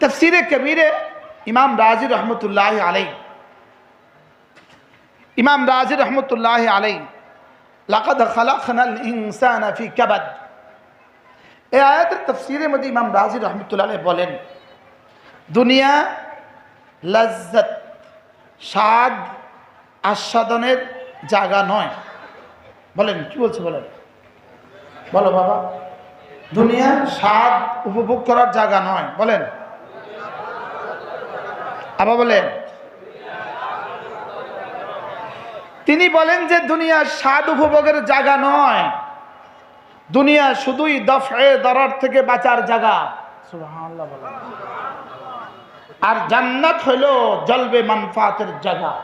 তফসিরে কবিরে ইমাম রাজি রহমতুল্লাহ আলাই ইমাম রাজি রহমতুল্লাহ আলাই লাকাদ খালাকনাল ইনসানা ফি কাবাদ এই আয়াতের তফসিরের মধ্যে ইমাম রাজি রহমতুল্লাহ বলেন, দুনিয়া লজ্জত, স্বাদ আস্বাদনের জায়গা নয়। বলেন, কি বলছে বলেন? বলো বাবা। দুনিয়া স্বাদ উপভোগ করার জায়গা নয়। বলেন। আবার বলেন। তিনি বলেন যে দুনিয়া স্বাদ উপভোগের জায়গা নয়। দুনিয়া শুধুই দফে দরার থেকে বাঁচার জায়গা। আর জান্নাত হইল জলবে মানফাতের জায়গা।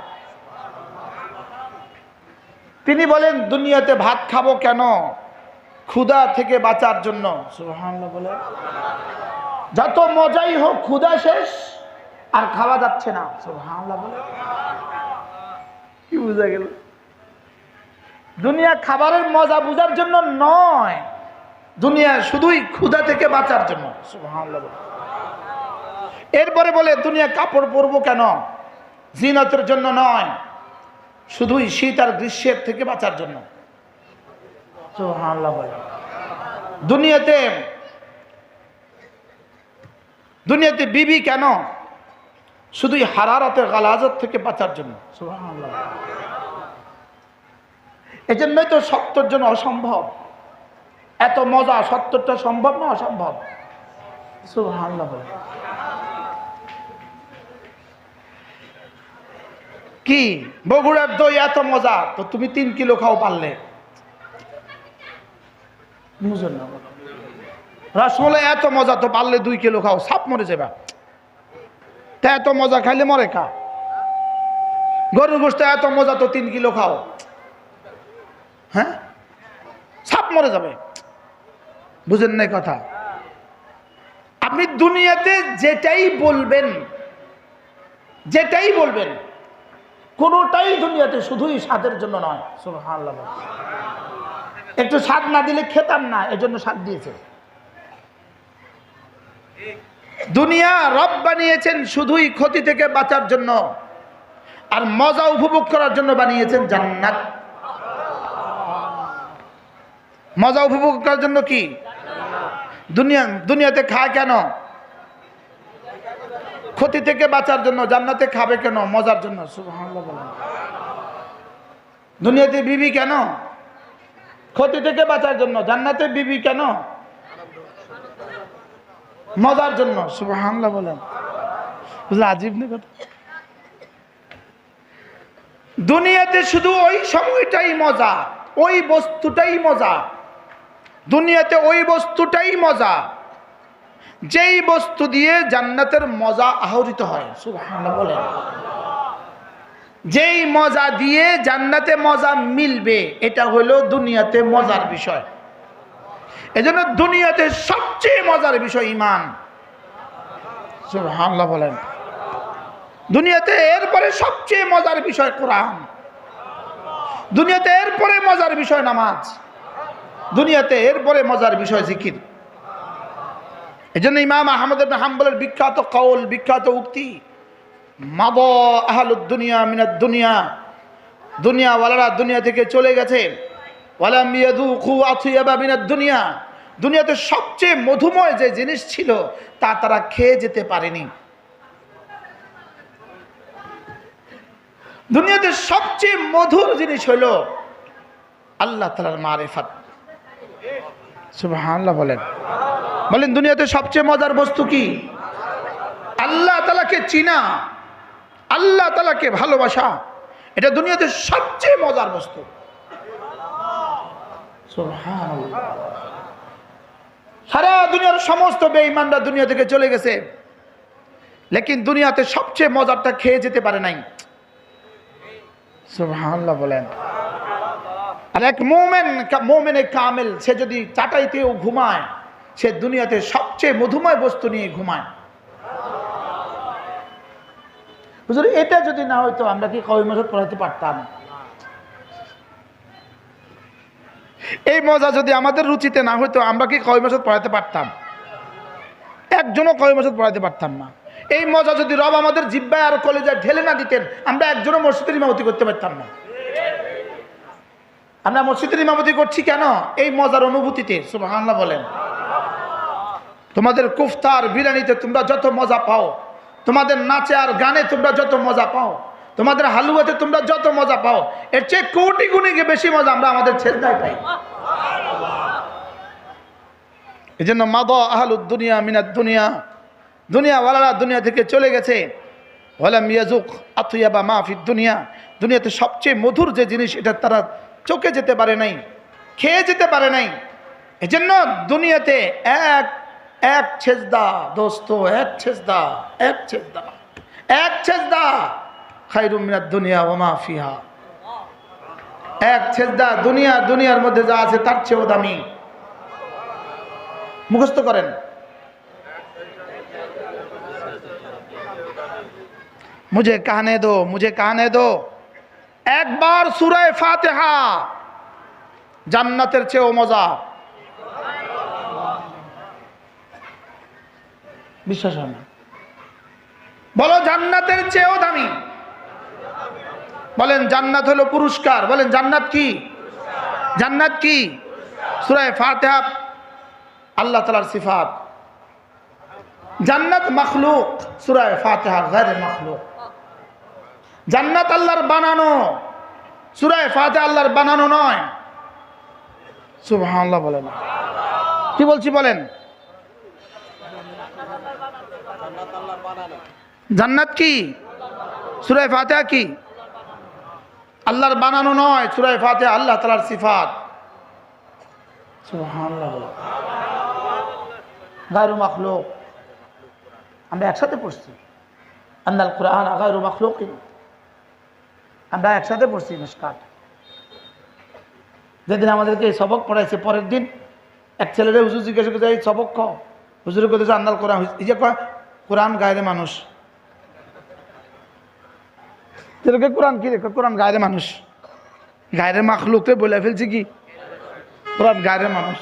তিনি বলেন, দুনিয়াতে ভাত খাব কেন? ক্ষুধা থেকে বাঁচার জন্য। বলে। যত মজাই হোক, ক্ষুধা শেষ, আর খাওয়া যাচ্ছে না। বলে। কি বুঝা গেল? দুনিয়া খাবারের মজা বুঝার জন্য নয়। দুনিয়া শুধুই ক্ষুধা থেকে বাঁচার জন্য। এরপরে বলে, দুনিয়া কাপড় পরবো কেন? জিনতের জন্য নয়। শুধুই শীত আর গ্রীষ্মের থেকে বাঁচার জন্য। দুনিয়াতে দুনিয়াতে বিবি কেন? শুধুই হারারতের গালাজত থেকে বাঁচার জন্য। এই জন্যই তো সত্যর জন্য অসম্ভব। এত মজা সত্যটা সম্ভব না অসম্ভব? কি? বগুড়ার দই এত মজা, তো তুমি তিন কিলো খাও পারলে। বুঝুন না এত মজা তো পারলে দুই কিলো খাও, সাপ মরে যাবা। তা এত মজা খাইলে মরে খা গরুর গোষ্ঠ এত মজা তো তিন কিলো খাও। হ্যাঁ? সাপ মরে যাবে। বুঝেন নাই কথা। আপনি দুনিয়াতে যেটাই বলবেন যেটাই বলবেন, কোনোটাই দুনিয়াতে শুধুই স্বাদের জন্য নয়। সুবহানাল্লাহ। একটু স্বাদ না দিলে খেতাম না, এজন্য স্বাদ দিয়েছে। দুনিয়া রব বানিয়েছেন শুধুই ক্ষতি থেকে বাঁচার জন্য, আর মজা উপভোগ করার জন্য বানিয়েছেন জান্নাত। মজা উপভোগ করার জন্য কি? দুনিয়া, দুনিয়াতে খায় কেন? ক্ষতি থেকে বাঁচার জন্য, জান্নাতে খাবে কেন? মজার জন্য দুনিয়াতে বিবি কেন? ক্ষতি থেকে বাঁচার জন্য। জান্নাতে বিবি কেন? মজার জন্য। সুবহানাল্লাহ বলেন। আজীব না কথা? দুনিয়াতে শুধু ওই সময়টাই মজা, ওই বস্তুটাই মজা। দুনিয়াতে ওই বস্তুটাই মজা। যেই বস্তু দিয়ে জান্নাতের মজা আহরিত হয়। সুবহানাল্লাহ বলেন। যেই মজা দিয়ে জান্নাতে মজা মিলবে, এটা হলো দুনিয়াতে মজার বিষয়। এজন্য দুনিয়াতে সবচেয়ে মজার বিষয় ইমান সুবহানাল্লাহ বলেন। দুনিয়াতে এরপরে সবচেয়ে মজার বিষয় কোরআন। দুনিয়াতে এরপরে মজার বিষয় নামাজ। দুনিয়াতে এরপরে মজার বিষয় জিকির। এই জন্য ইমাম আহমদ হাম্বলের বিখ্যাত কৌল বিখ্যাত উক্তি মাব আহলুদ দুনিয়া, মিনাদ দুনিয়া। দুনিয়াওয়ালারা দুনিয়া থেকে চলে গেছে। দুনিয়া। দুনিয়াতে সবচেয়ে মধুময় যে জিনিস ছিল, তা তারা খেয়ে যেতে পারেনি। দুনিয়াতে সবচেয়ে মধুর জিনিস হলো আল্লাহ তালার মারেফাত। সুবহানাল্লাহ বলেন। বলেন, দুনিয়াতে সবচেয়ে মজার বস্তু কি? আল্লাহ তালাকে চিনা। আল্লাহ তালাকে ভালোবাসা, এটা দুনিয়াতে সবচেয়ে মজার বস্তু। সারা দুনিয়ার সমস্ত বেঈমানরা দুনিয়া থেকে চলে গেছে। লেকিন দুনিয়াতে সবচেয়ে মজারটা খেয়ে যেতে পারে নাই। বলেন। আর এক মোমেন মোমেনে কামেল, সে যদি চাটাইতেও ঘুমায়, সে দুনিয়াতে সবচেয়ে মধুময় বস্তু নিয়ে ঘুমায়। হুজুর, এটা যদি না হইতো আমরা কি কবি মাসত পড়াতে পারতাম? এই মজা যদি আমাদের রুচিতে না হইতো, আমরা কি কবি মাসত পড়াতে পারতাম? একজনও কয় মসজিদ পড়াইতে পারতাম না। এই মজা যদি রব আমাদের জিব্বায় আর কলেজায় ঢেলে না দিতেন, আমরা একজনও মসজিদের ইমামতি করতে পারতাম না। আমরা মসজিদের ইমামতি করছি কেন? এই মজার অনুভূতিতে, সুবহানাল্লাহ বলেন। তোমাদের কুফতার বিরিয়ানিতে তোমরা যত মজা পাও তোমাদের নাচে আর গানে তোমরা যত মজা পাও, তোমাদের হালুয়াতে তোমরা যত মজা পাও, এর চেয়ে কোটি গুণে বেশি মজা আমরা আমাদের ছেলেদায় পাই। এই জন্য মাদ আহলুদ দুনিয়া মিনাদ দুনিয়া, দুনিয়াওয়ালারা দুনিয়া থেকে চলে গেছে। হলাম ইয়াজুক আতুয়া বা মাহফিদ দুনিয়া, দুনিয়াতে সবচেয়ে মধুর যে জিনিস, এটা তারা চোখে যেতে পারে নাই, খেয়ে যেতে পারে নাই। এজন্য দুনিয়াতে এক এক ছেজদা, দোস্ত, এক ছেজদা এক ছেজদা এক ছেজদা। খাইরুমিনার দুনিয়া ও ফিহা। এক ছেজদা দুনিয়া, দুনিয়ার মধ্যে যা আছে তার চেয়েও দামি। মুখস্থ করেন। মুঝে কানে দো, মুঝে কানে দো। একবার সুরায় ফাতেহা জান্নাতের চেয়েও মজা। বিশ্বাস হয় না। বলো, জান্নাতের চেয়েও দামি। বলেন, জান্নাত হলো পুরস্কার। বলেন, জান্নাত কি? জান্নাত কি? সুরায় ফাতেহা, আল্লাহ তালার সিফাত। জান্নাত মখলুক, সুরায় ফাতেহা গায়রে মখলুক। জান্নাত আল্লাহর বানানো, সুরায় ফাতে আল্লাহর বানানো নয়। সুবহানাল্লাহ বলেন। কি বলছি বলেন? জান্নাত কি? সুরায় ফাতেহা কি? আল্লাহর বানানো নয়, সুরায় ফাতেহা আল্লাহ তালার সিফাত। মখলুক। আমরা একসাথে পড়ছি। আন্নাল কোরআন গায়রু মখলুকিন। আমরা একসাথে পড়ছি মিসকাট যেদিন আমাদেরকে এই সবক পড়াইছে, পরের দিন এক ছেলেরে হুজুর জিজ্ঞাসা করছে, এই সবক খ হুজুরে করতেছে আন্দাল কোরআন এই যে কয়, কোরআন গায়ের মানুষ। ছেলেকে কোরআন কি রেখে কোরআন গায়ের মানুষ? গায়ের মাখলুককে বলে ফেলছি কি? কোরআন গায়ের মানুষ।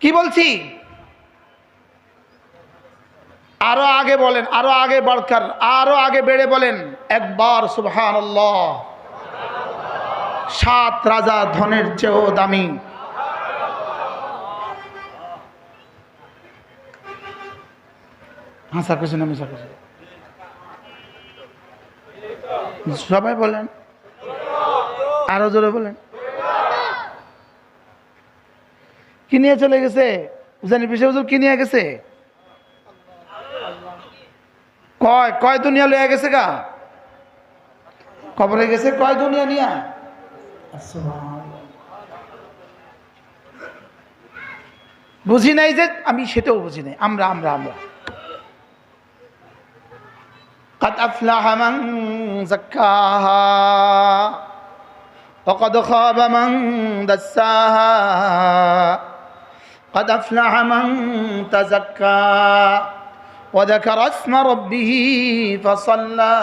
কি বলছি? আরও আগে বলেন, আরও আগে বাড়কার আরও আগে বেড়ে বলেন, একবার সুবহান সাত রাজা ধনের চেয়েও দামি। হাসা কিছু না মিশা কিছু সবাই বলেন। আরও জোরে বলেন। কি নিয়ে চলে গেছে? জানি পিসে হুজুর, কি নিয়ে গেছে? কয় কয় দুনিয়া লয়ে গেছে গা? কবরে গেছে, কয় দুনিয়া নিয়া? বুঝি নাই যে আমি, সেটাও বুঝি নাই। আমরা আমরা আমরা। قد أفلح من زكاها وقد خاب من دساها قد أفلح من تزكى وذكر اسم ربه فصلى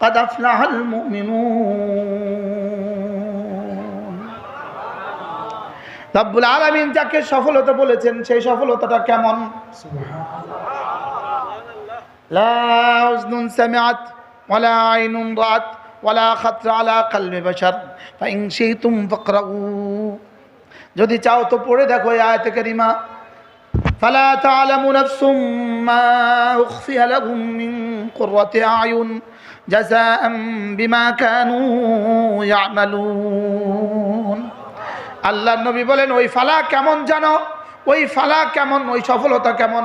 قد أفلح المؤمنون রব্বুল আলামিন যাকে সফলতা বলেছেন সেই সফলতাটা কেমন لا أذن سمعت ولا عين رأت ولا خطر على قلب بشر فإن شئتم فاقرؤوا যদি চাও তো পড়ে দেখো এই আয়াতে কারিমা فلا تعلم نفس ما أخفي لهم من قرة أعين جزاء بما كانوا يعملون আল্লাহ নবী বলেন ওই ফালা কেমন জানো ওই ফালা কেমন ওই সফলতা কেমন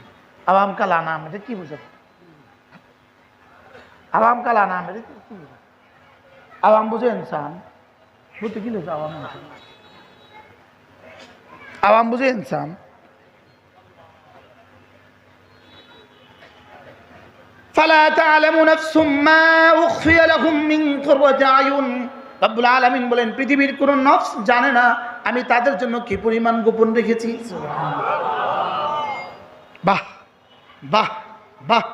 আওয়াম কাল আনাম এটা কি বুঝাবো? আওয়াম কাল আনাম এটা কি বুঝাবো? আওয়াম বুঝে ইনসান, বুঝতে কি লোক আওয়াম আওয়াম বুঝে ইনসান। فلا تعلم نفس ما لهم من قرة বলেন, পৃথিবীর কোনো নফস জানে না আমি তাদের জন্য কি পরিমাণ গোপন রেখেছি। বাহ! বাহ বাহ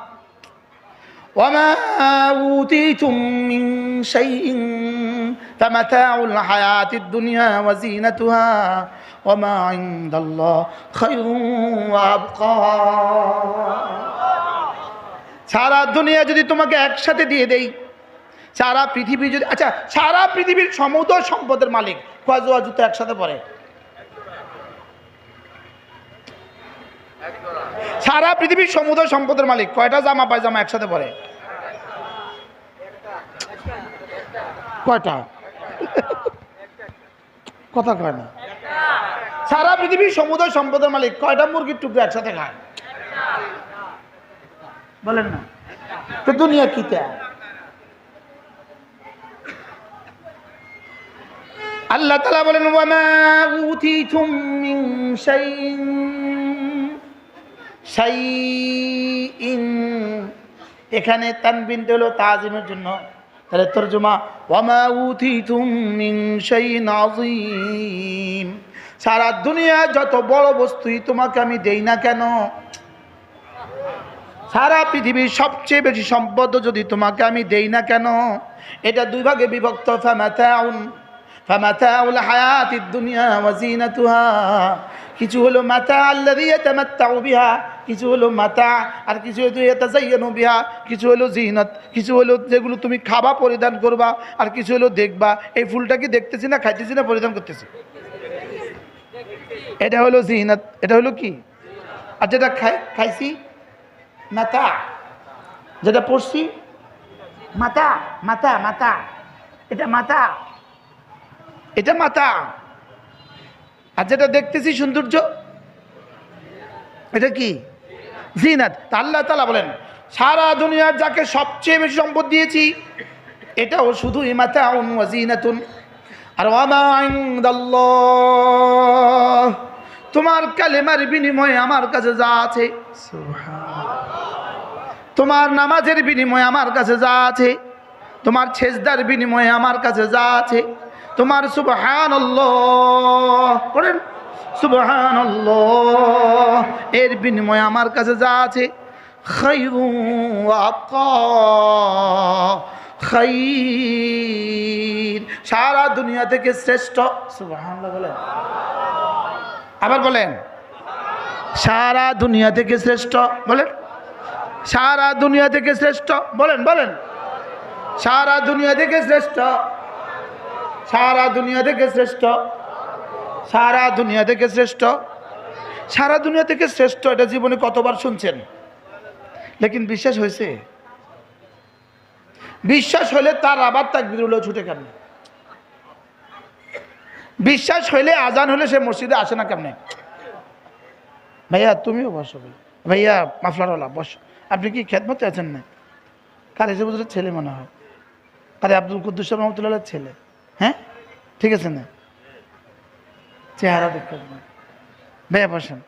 وما أوتيتم من شيء فمتاع الحياة الدنيا وزينتها وما عند الله خير وأبقى সারা দুনিয়া যদি তোমাকে একসাথে দিয়ে দেই সারা পৃথিবী যদি আচ্ছা সারা পৃথিবীর সমুদ্র সম্পদের মালিক কয় জোয়া জুতো একসাথে পরে সারা পৃথিবীর সমুদ্র সম্পদের মালিক। কয়টা জামা পায়জামা একসাথে পরে? কয়টা? কথা কয় না। সারা পৃথিবীর সমুদ্র সম্পদের মালিক কয়টা মুরগির টুকরো একসাথে খায়? বলেন না। তো দুনিয়া কি তা? আল্লাহ তালা বলেন, ওয়ামা উতিতুম মিন শাইইন। শাইইন। এখানে তানবিনটা হলো তাজিমের জন্য। তাহলে শাইইন আযীম। সারা দুনিয়া যত বড় বস্তুই তোমাকে আমি দেই না কেন? সারা পৃথিবীর সবচেয়ে বেশি সম্পদ যদি তোমাকে আমি দেই না কেন? এটা দুই ভাগে বিভক্ত, ফামাতাউন ফামাতাউল হায়াতিদ দুনিয়া ওয়া জিনাতুহা কিছু হলো মাতা আল্লাযী ইয়াতামাত্তাউ বিহা, কিছু হলো মাতা, আর কিছু হলো ইয়াতাজাইয়ানু বিহা, কিছু হলো জিনাত কিছু হলো যেগুলো তুমি খাবা পরিধান করবা, আর কিছু হলো দেখবা। এই ফুলটা কি দেখতেছি না খাইতেছি না পরিধান করতেছি? এটা হলো জিনাত এটা হলো কি? আর যেটা খাই, খাইছি, মাতা, যেটা পড়ছি, মাতা মাতা মাতা, এটা মাতা। এটা মাতা। আর যেটা দেখতেছি সৌন্দর্য এটা কি? জিনাত। তা আল্লাহ তালা বলেন সারা দুনিয়ার যাকে সবচেয়ে বেশি সম্পদ দিয়েছি এটাও শুধু ইমাতা জিনাতুন। আর তোমার কালেমার বিনিময়ে আমার কাছে যা আছে। তোমার নামাজের বিনিময়ে আমার কাছে যা আছে। তোমার ছেজদার বিনিময়ে আমার কাছে যা আছে। তোমার সুবহান করেন সুবহান এর বিনিময়ে আমার কাছে যা আছে সারা দুনিয়া থেকে শ্রেষ্ঠ। সুবহান বলেন। আবার বলেন। সারা দুনিয়া থেকে শ্রেষ্ঠ। বলেন। সারা দুনিয়া থেকে শ্রেষ্ঠ। বলেন বলেন। সারা দুনিয়া থেকে শ্রেষ্ঠ। সারা দুনিয়া থেকে শ্রেষ্ঠ। সারা দুনিয়া থেকে শ্রেষ্ঠ। সারা দুনিয়া থেকে শ্রেষ্ঠ, এটা জীবনে কতবার শুনছেন? লেকিন বিশ্বাস হয়েছে? বিশ্বাস হলে তার আবার তাকবির হলেও ছুটে কেন বিশ্বাস হইলে আজান হলে সে মসজিদে আসে না কেমনে? ভাইয়া, তুমিও বসো ভাই। ভাইয়া, মাফলারওয়ালা, বসো। আপনি কি খেদমতে আছেন না? কার হিসেবে ছেলে মনে হয়? কারে আব্দুল কুদ্দুস রহমতুল্লাহ ছেলে? হ্যাঁ? ঠিক আছে না? চেহারা দেখতে। ভাইয়া বসেন।